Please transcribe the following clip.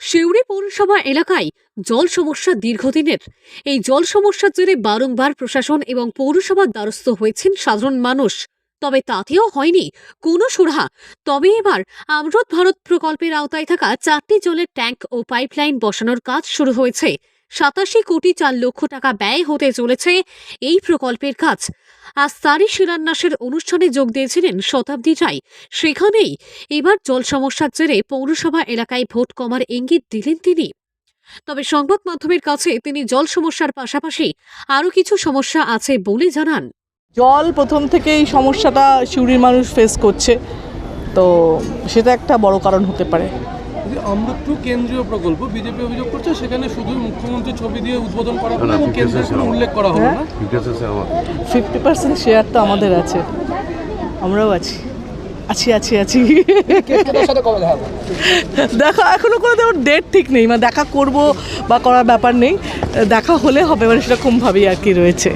সিউড়ি পৌরসভা এলাকায় জল সমস্যা দীর্ঘদিনের। এই জল সমস্যার জেরে বারংবার প্রশাসন এবং পৌরসভার দ্বারস্থ হয়েছেন সাধারণ মানুষ। তবে তাতেও হয়নি কোনো সুরাহা। তবে এবার আমরত ভারত প্রকল্পের আওতায় থাকা চারটি জলের ট্যাঙ্ক ও পাইপলাইন বসানোর কাজ শুরু হয়েছে। সাতাশি কোটি চার লক্ষ টাকা ব্যয় হতে চলেছে এই প্রকল্পের কাজ। আজ তারই শিলান্যাসের অনুষ্ঠানে যোগ দিয়েছিলেন শতাব্দী রায় সেখানেই এবার জল সমস্যার জেরে পৌরসভা এলাকায় ভোট কমার ইঙ্গিত দিলেন তিনি। তবে সংবাদ মাধ্যমের কাছে তিনি জল সমস্যার পাশাপাশি আরও কিছু সমস্যা আছে বলে জানান। জল প্রথম থেকে এই সমস্যাটা সিউড়ির মানুষ ফেস করছে। তো সেটা একটা বড় কারণ হতে পারে। যে অমৃত টু কেন্দ্রীয় প্রকল্প বিজেপি অভিযোগ করছে সেখানে শুধু মুখ্যমন্ত্রীর ছবি দিয়ে উদ্বোধন করা হলো এবং কেন্দ্রের কোনো উল্লেখ করা হলো না? ফিফটি পার্সেন্ট শেয়ার তো আমাদের আছে। আমরাও আছি। আছি আছি আছি। দেখা এখনও কোনো তেমন ডেট ঠিক নেই। মানে দেখা করব বা করার ব্যাপার নেই। দেখা হলে হবে মানে সেরকম ভাবেই আর কি রয়েছে।